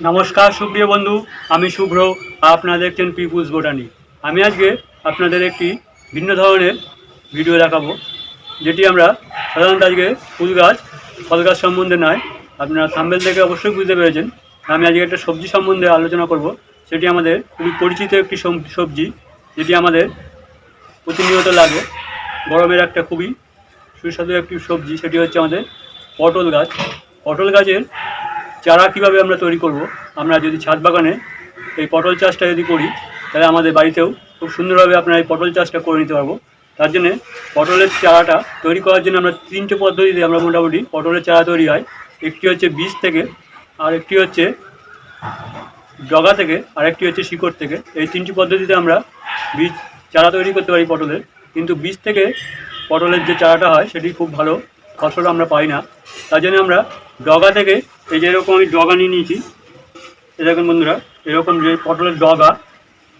নমস্কার, সুপ্রিয় বন্ধু, আমি শুভ্র, আপনারা দেখছেন পিপুলস বোটানি আমি আজকে আপনাদের একটি ভিন্ন ধরনের ভিডিও দেখাবো, যেটি আমরা সাধারণত আজকে ফুল গাছ, ফল গাছ সম্বন্ধে নয়, আপনারা থাম্বেল থেকে অবশ্যই বুঝতে পেরেছেন। আমি আজকে একটা সবজি সম্বন্ধে আলোচনা করব, সেটি আমাদের খুবই পরিচিত একটি সবজি, যেটি আমাদের প্রতিনিয়ত লাগে। গরমের একটা খুবই সুস্বাদু একটি সবজি, সেটি হচ্ছে আমাদের পটল গাছ। পটল গাছের চারা কীভাবে আমরা তৈরি করব, আমরা যদি ছাদ বাগানে এই পটল চাষটা যদি করি, তাহলে আমাদের বাড়িতেও খুব সুন্দরভাবে আপনারা এই পটল চাষটা করে নিতে পারব। তার জন্যে পটলের চারাটা তৈরি করার জন্য আমরা তিনটে পদ্ধতিতে আমরা মোটামুটি পটলের চারা তৈরি হয়। একটি হচ্ছে বীজ থেকে, আর একটি হচ্ছে ডগা থেকে, আর একটি হচ্ছে শিকড় থেকে। এই তিনটি পদ্ধতিতে আমরা বীজ, চারা তৈরি করতে পারি পটলের। কিন্তু বীজ থেকে পটলের যে চারাটা হয়, সেটি খুব ভালো ফসল আমরা পাই না। তার জন্য আমরা ডগা থেকে এই যে এরকম আমি ডগা নিয়ে নিয়েছি, এই দেখুন বন্ধুরা, এরকম যে পটলের ডগা,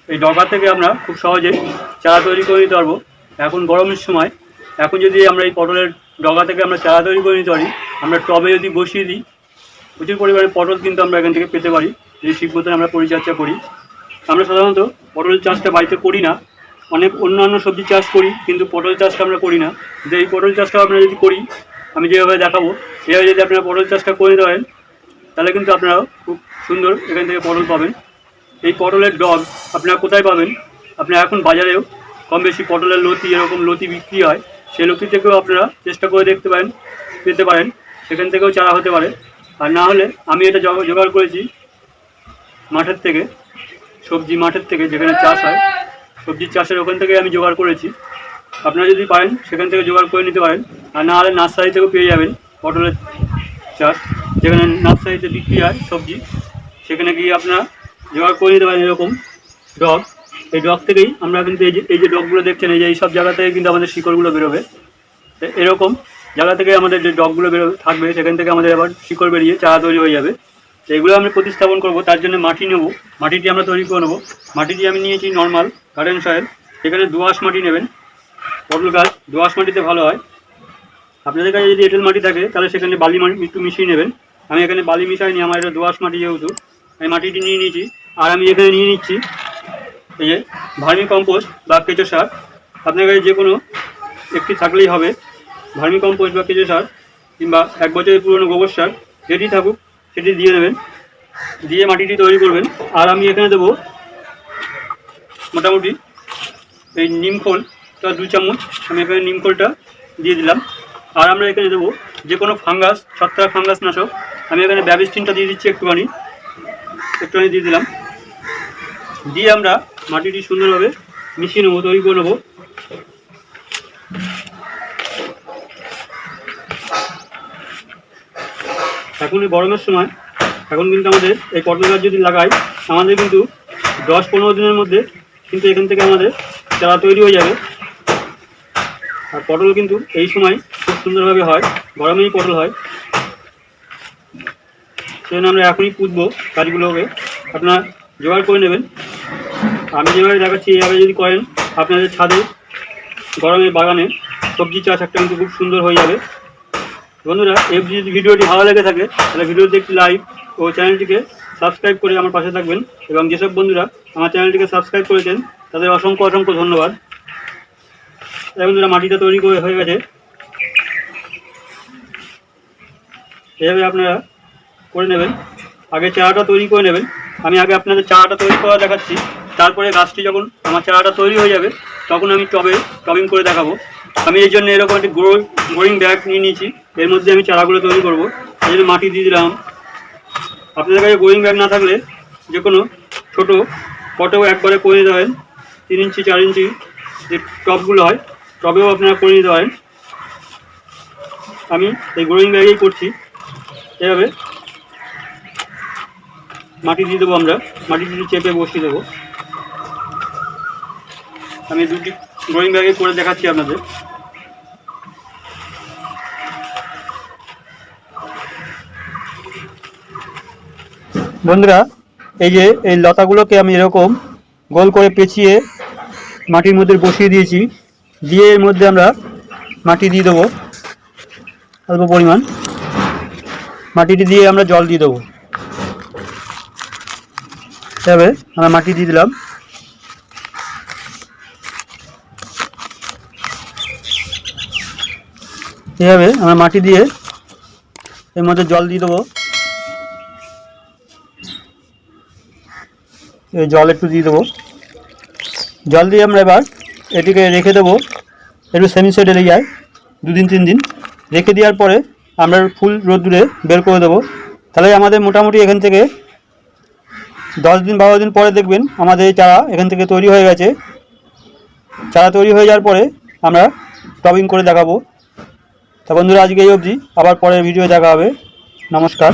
এই ডগা থেকে আমরা খুব সহজেই চারা তৈরি করে নিতে পারব। এখন গরমের সময়, এখন যদি আমরা এই পটলের ডগা থেকে আমরা চারা তৈরি করে নিতে পারি, আমরা টবে যদি বসিয়ে দিই, প্রচুর পরিমাণে পটল কিন্তু আমরা এখান থেকে পেতে পারি যদি ঠিক মতন আমরা পরিচর্যা করি। আমরা সাধারণত পটল চাষটা বাড়িতে করি না, অনেক অন্যান্য সবজি চাষ করি, কিন্তু পটল চাষটা আমরা করি না। যে এই পটল চাষটা আমরা যদি করি, আমি যেভাবে দেখাবো সেভাবে যদি আপনারা পটল চাষটা করে পারেন, তাহলে কিন্তু আপনারাও খুব সুন্দর এখান থেকে পটল পাবেন। এই পটলের ডগ আপনারা কোথায় পাবেন? আপনারা এখন বাজারেও কম বেশি পটলের লতি, এরকম লতি বিক্রি হয় সেই লতি থেকেও আপনারা চেষ্টা করে দেখতে পারেন, পেতে পারেন। সেখান থেকেও চারা হতে পারে। আর না হলে আমি এটা জোগা- জোগাড় করেছি মাঠের থেকে, সবজি মাঠের থেকে যেখানে চাষ হয়। সবজির চাষের ওখান থেকে আমি জোগাড় করেছি। আপনারা যদি পারেন, সেখান থেকে জোগাড় করে নিতে পারেন। আর না হলে নার্সারি থেকেও পেয়ে যাবেন। পটলের চাষ, যেখানে নার্সারিতে বিক্রি হয় সবজি, সেখানে গিয়ে আপনারা জোগাড় করে নিতে পারেন এরকম ডগ। এই ডগ থেকেই আমরা কিন্তু এই যে এই যে ডগগুলো দেখছেন, এই যে এই সব জায়গা থেকে কিন্তু আমাদের শিকড়গুলো বেরোবে। এরকম জায়গা থেকে আমাদের যে ডগগুলো বেরো, থাকবে, সেখান থেকে আমাদের আবার শিকড় বেরিয়ে চারা তৈরি হয়ে যাবে। তো এগুলো আমরা প্রতিস্থাপন করব, তার জন্য মাটি নেব। মাটিটি আমরা তৈরি করে নেব। মাটিটি আমি নিয়েছি নর্মাল, গার্ডেন সয়েল। সেখানে দোআঁশ মাটি নেবেন। পটল গাছ দোআঁশ মাটিতে ভালো হয়। আপনাদের কাছে যদি এঁটেল মাটি থাকে, তাহলে সেখানে বালি মাটি একটু মিশিয়ে নেবেন। আমি এখানে বালি মিশাইনি, আমার এটা দোআঁশ মাটি যেহেতু, আমি মাটিটি নিয়ে নিয়েছি। আর আমি এখানে নিয়ে নিচ্ছি এই যে ভার্মি কম্পোস্ট বা কেঁচো সার। আপনার কাছে যে কোনো একটি থাকলেই হবে। ভার্মি কম্পোস্ট বা কেঁচো সার কিংবা এক বছরের পুরনো গোবর সার যেটি থাকুক, সেটি দিয়ে দেবেন। দিয়ে মাটিটি তৈরি করবেন। আর আমি এখানে দেবো মোটামুটি এই নিমখোলটা দু চামচ। আমি এখানে নিমখোলটা দিয়ে দিলাম। আর আমরা এখানে দেবো যে কোনো ফাঙ্গাস ছত্রাক ফাঙ্গাস নাশক। আমি এখানে ব্যাবিস্টিনটা দিয়ে দিচ্ছি একটুখানি। একটুখানি দিয়ে দিলাম। দিয়ে আমরা মাটিটি সুন্দরভাবে মিশিয়ে নেব, তৈরি করে নেব। এখন এই গরমের সময়, এখন কিন্তু আমাদের এই পটল গাছ যদি লাগাই, আমাদের কিন্তু দশ পনেরো দিনের মধ্যে কিন্তু এখান থেকে আমাদের চারা তৈরি হয়ে যাবে। আর পটল কিন্তু এই সময় সুন্দরভাবে হয়, গরমেই পটল হয়। সেই জন্য আমরা এখনই পুঁতবো গাছগুলোকে। আপনারা জোগাড় করে নেবেন। আমি যেভাবে দেখাচ্ছি, এইভাবে যদি করেন, আপনাদের ছাদে গরমের বাগানে সবজি চাষ একটা কিন্তু খুব সুন্দর হয়ে যাবে। বন্ধুরা, এই যদি ভিডিওটি ভালো লেগে থাকে, তাহলে ভিডিওতে একটি লাইক ও চ্যানেলটিকে সাবস্ক্রাইব করে আমার পাশে থাকবেন। এবং যেসব বন্ধুরা আমার চ্যানেলটিকে সাবস্ক্রাইব করেছেন, তাদের অসংখ্য অসংখ্য ধন্যবাদ। বন্ধুরা, মাটিটা তৈরি করে হয়ে গেছে। এভাবে আপনারা করে নেবেন। আগে চারাটা তৈরি করে নেবেন। আমি আগে আপনাদের চারাটা তৈরি করা দেখাচ্ছি। তারপরে গাছটি যখন আমার চারাটা তৈরি হয়ে যাবে, তখন আমি টবে টবিং করে দেখাবো। আমি এই জন্য এরকম একটি গ্রো, গ্রোয়িং ব্যাগ নিয়ে নিয়েছি। এর মধ্যে আমি চারাগুলো তৈরি করব। এই জন্য মাটি দিয়ে দিলাম। আপনাদের কাছে গ্রোয়িং ব্যাগ না থাকলে যে কোনো ছোটো পটেও একবারে করে নিতে পারেন। তিন ইঞ্চি, চার ইঞ্চি যে টবগুলো হয়, টবেও আপনারা করে নিতে পারেন। আমি এই গ্রোয়িং ব্যাগেই করছি। এভাবে। মাটি দিয়ে দেবো আমরা। মাটি দিয়ে চেপে বসিয়ে দেবো। আমি দুটি গ্রোয়িং ব্যাগে করে দেখাচ্ছি আপনাদের। বন্ধুরা, এই যে এই লতাগুলোকে আমি এরকম গোল করে পেঁচিয়ে মাটির মধ্যে বসিয়ে দিয়েছি। দিয়ে এর মধ্যে আমরা মাটি দিয়ে দেবো অল্প পরিমাণ। মাটিটি দিয়ে আমরা জল দিয়ে দেবো। এভাবে আমরা মাটি দিয়ে দিলাম। এভাবে আমরা মাটি দিয়ে এর মধ্যে জল দিয়ে দেবো। জল একটু দিয়ে দেবো। জল দিয়ে আমরা এবার এটিকে রেখে দেবো। একটু সেমি এলে যায়, দুদিন, তিন দিন। রেখে দেওয়ার পরে আমরা ফুল রোদ্দুরে বের করে দেবো। তাহলে আমাদের মোটামুটি এখান থেকে দশ দিন বারো দিন পরে দেখবেন আমাদের এই চারা এখান থেকে তৈরি হয়ে গেছে। চারা তৈরি হয়ে যাওয়ার পরে আমরা টপিং করে দেখাবো। তা বন্ধুরা, আজকে এই অবধি। আবার পরের ভিডিও দেখা হবে। নমস্কার।